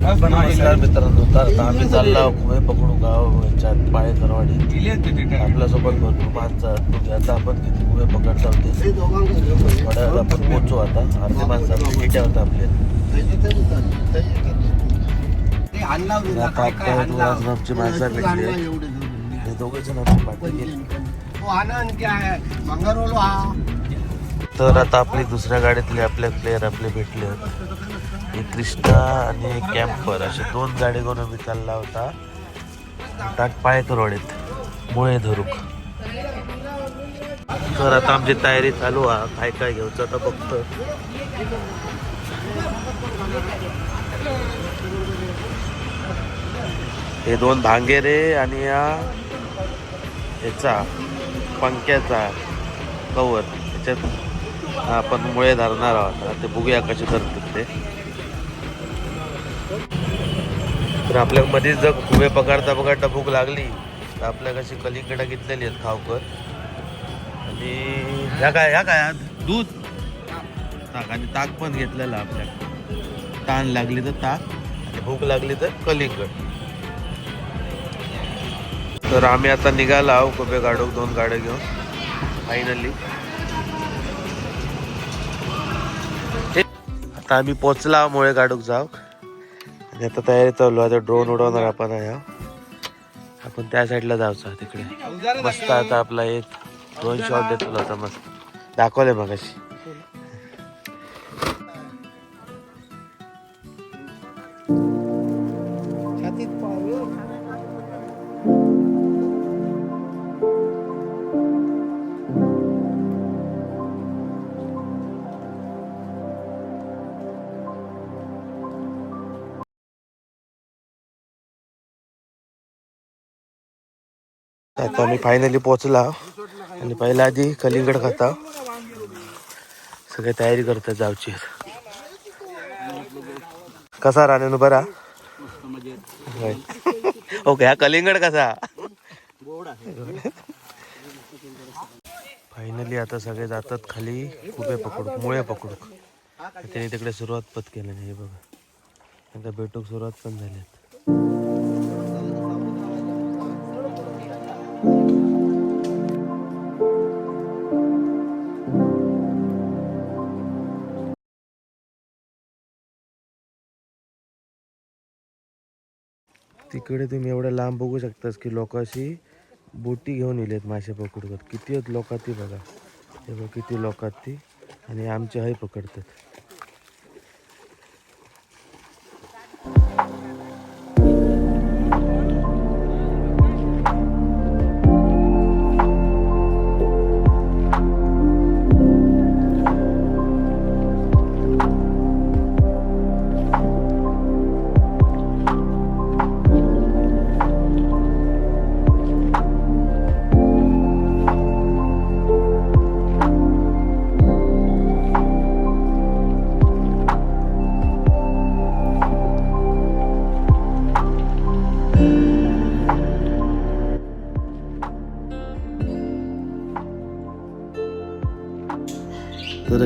नमस्कार मित्रांनो तर आता आम्ही चाललो कुहे पकडू गाव याच्यात पाळे करवाडी. आपल्यासोबत भरपूर माणसं आता आपण किती कुहे पकडता होते आपण आता. अर्धे माणसं आपली हिट्यावर आपले. आता आपल्या आमची माणसं भेटली आहेत. दोघे जण आमची पाठी गेली. तर आता आपली दुसऱ्या गाडीतले आपले प्लेयर आपले भेटले आहेत. एक क्रिस्टा आणि एक कॅम्पर असे दोन गाडी घेऊन आम्ही चालला होता. टाट करोडीत मुळे धरुक. तर आता आमची तयारी चालू आहे. काय काय घ्यायचं आता बघतो. हे दोन भांगेरे आणि या ह्याचा पंख्याचा कवर त्याच्यात आपण मुळे धरणार आहोत. आता ते बघूया कसे करतात ते. तर आपल्या मध्ये जर खुबे पकडता पकडता भूक लागली तर आपल्या कशी कलिंगडा घेतलेली आहेत खावकर. आणि ह्या काय ह्या काय दूध? ताक. आणि ताक पण घेतलेलं आपल्या. ताण लागली तर ताक आणि भूक लागली तर कलिंगड तर आम्ही आता निघालो आहो कुबे गाडो दोन गाड्या घेऊन. फायनली आता आम्ही पोचला मुळे गाडूक जाऊ. आणि आता तयारी चालू आता ड्रोन उडवणार आपण आहे. आपण त्या साईडला जायचं तिकडे. मस्त आता आपला एक दोन शॉट देतो आता मस्त. दाखवले मग अशी आता आम्ही फायनली पोहोचला. आणि पहिला आधी कलिंगड खाता. सगळे तयारी करतात जावची. कसा राहण्यानु बरा? ओके हा कलिंगड कसा? फायनली आता सगळे जातात खाली. कुबे पकडूक मुळे पकडूक. त्यांनी तिकडे सुरुवात पत केली नाही हे बघा. आता भेटूक सुरुवात पण झाली तिकडे तुम्ही एवढ्या लांब बघू शकतास की लोक अशी बोटी घेऊन येलेत मासे पकडतात किती आहेत लोकात ती बघा. हे बघ किती लोकात. ती आणि आमचे हय पकडतात.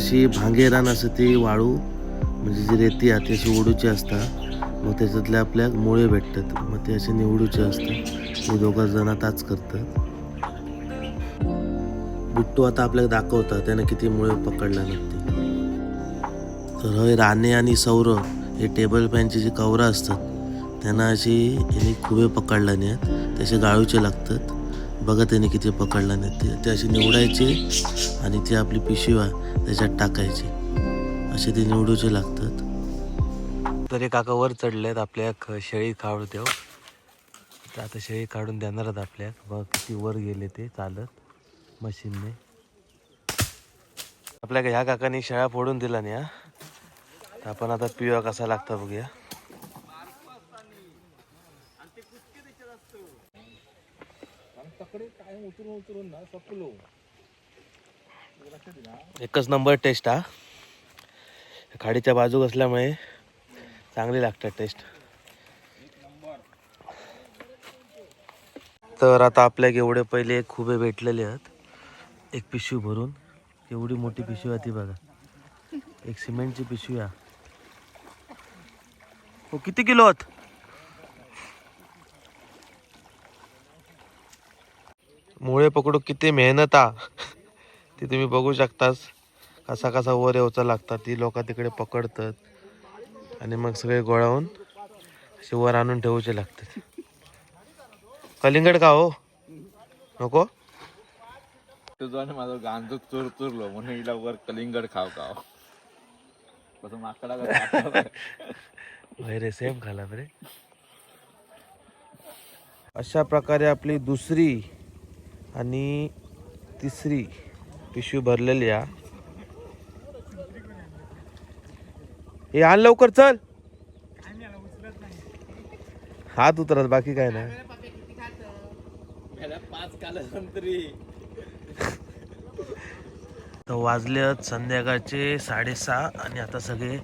अशी भांगेरान असं ती वाळू म्हणजे जी रेती आहे ती अशी ओढूची असतात. मग त्याच्यातले आपल्या मुळे भेटतात. मग ते असे निवडूचे असतात. ते दोघं जण ताच करतात. बुट्टू आता आपल्याला दाखवतात त्यानं किती मुळे पकडला नसते तर हय राणे आणि सौर हे टेबल फॅनची जी कवरं असतात त्यांना अशी याने खुबे पकडला तसे गाळूचे लागतात. बघा त्याने किती पकडला नाही. ते ते असे निवडायचे आणि ती आपली पिशवी त्याच्यात टाकायची. असे ते निवडूचे लागतात. तर हे काका वर चढलेत आपल्या ख- शेळी काढू देव हो. तर आता शेळी काढून देणार आहेत आपल्या. बघ किती वर गेले ते चालत मशीनने. आपल्या ह्या काकाने शेळ्या फोडून दिला नाही हा. आपण आता पिवा कसा लागता बघूया. एकच नंबर टेस्ट हा. खाडीच्या बाजू असल्यामुळे चांगली लागतात टेस्ट. तर आता आपल्याक एवढे पहिले एक खुबे भेटलेले आहेत. एक पिशवी भरून. एवढी मोठी पिशवी आहे ती बघा. एक सिमेंटची पिशवी हा हो किती किलो आहेत? मुळे पकडू किती मेहनत हा ती तुम्ही बघू शकतास कसा कसा वर येऊचा लागतात. ती लोक तिकडे पकडतात. आणि मग सगळे गोळावून असे वर आणून ठेवूचे लागतात. कलिंगड का हो? नको? तुझं आणि माझं गांजो चोर चोरलो म्हणून हिला वर कलिंगड खाव खाव कसं माकडा रे सेम खाला बरे अशा प्रकारे आपली दुसरी आणि तिसरी पिशवी भरलेली आहे हे आण लवकर चल. हात उतरत बाकी काय नाही. तर वाजले आहेत संध्याकाळचे साडेसहा आणि आता सगळे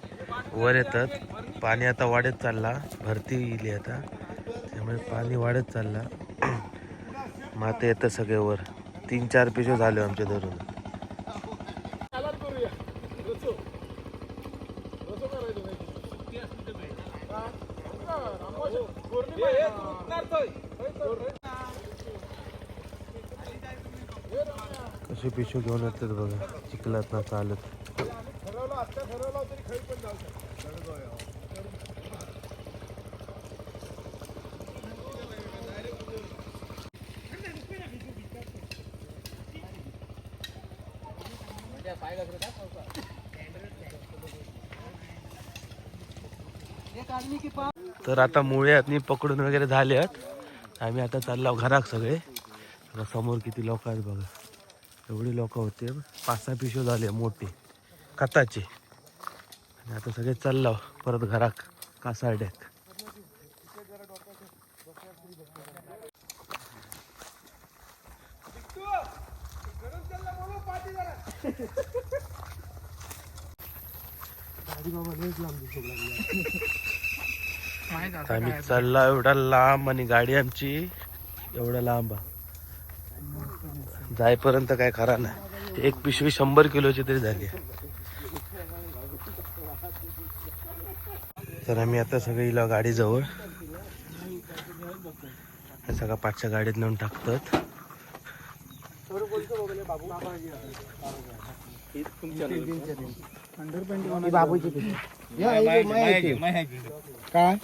वर येतात. पाणी आता वाढत चालला भरती येईल आता. त्यामुळे पाणी वाढत चालला. माते येतं सगळे वर तीन चार पिशे झाले आमच्या धरून कसे पिशवी घेऊन येतात बघा चिखलात ना चालत. तर आता मुळे आहेत पकडून वगैरे झाले आहेत. आम्ही आता चाललो घरात सगळे. समोर किती लोक आहेत बघा. एवढी लोक होते. पाच सहा पिशव झाले मोठे. खताचे. आणि आता सगळे चाललो परत घरात कासारड्यात. आम्ही चालला एवढा लांब आणि गाडी आमची एवढा लांब. जायपर्यंत काय खरा नाही. एक पिशवी शंभर किलोची तरी झाली. तर आम्ही आता सगळी गाडी जवळ हे सगळं गाडीत नेऊन टाकतात. काय?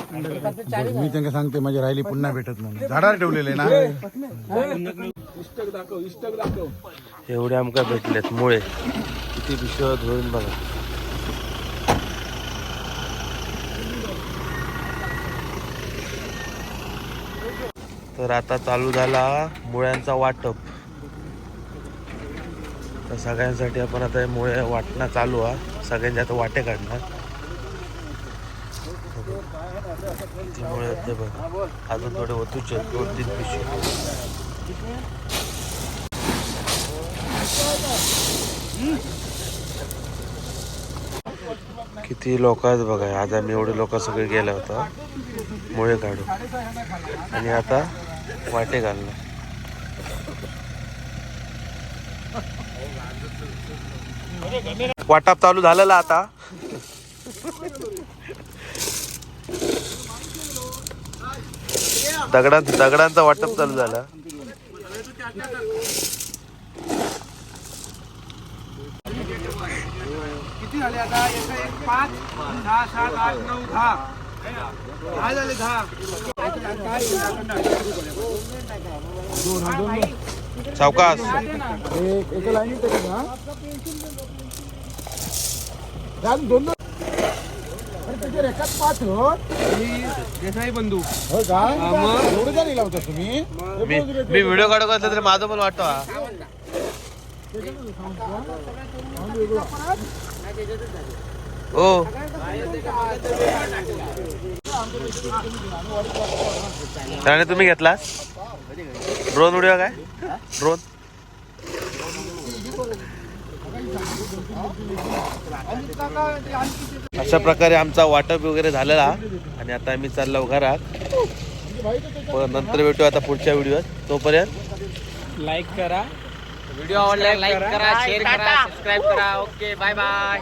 मी त्यांना सांगते माझी राहिली पुन्हा भेटत म्हणून झाडावर ठेवलेले ना? एवढे आमका भेटलेत मुळे. किती पिशव्या धुवून बघा. तर आता चालू झाला मुळ्यांचा वाटप. तर सगळ्यांसाठी आपण आता हे मुळे वाटणं चालू आहे सगळ्यांच्या आता वाटे काढणार. मुळे होते बघ बघा अजून थोडे वतूचे आहेत, दोन तीन पिशवी. किती लोक आहेत बघा आज आम्ही एवढे लोक सगळे गेलो होतो. मुळे काढून. आणि आता वाटे घालणार. वाटप चालू झालेला आता. दगडां दगडांचा वाटप चालू झाला. किती झाले आता? एक पाच सहा सात आठ नऊ दहा. दहा झाले दहा. सावकाश दोन दोन. अरे रेखात पाच हो. देसाई बंधू. हो का? एवढं का लिहिला होता तुम्ही? मी मी व्हिडिओ काढत असलं तरी माझं पण वाटतो हा. हो. त्याने तुम्ही घेतला ड्रोन व्हिडिओ काय? ड्रोन अशा प्रकारे आमचा वाटप वगैरे झालेला आणि आता आम्ही चाललो घरात. नंतर भेटू आता पुढच्या व्हिडिओत. तोपर्यंत लाईक करा. व्हिडिओ आवडला लाईक करा. शेअर करा सबस्क्राईब करा. Okay bye bye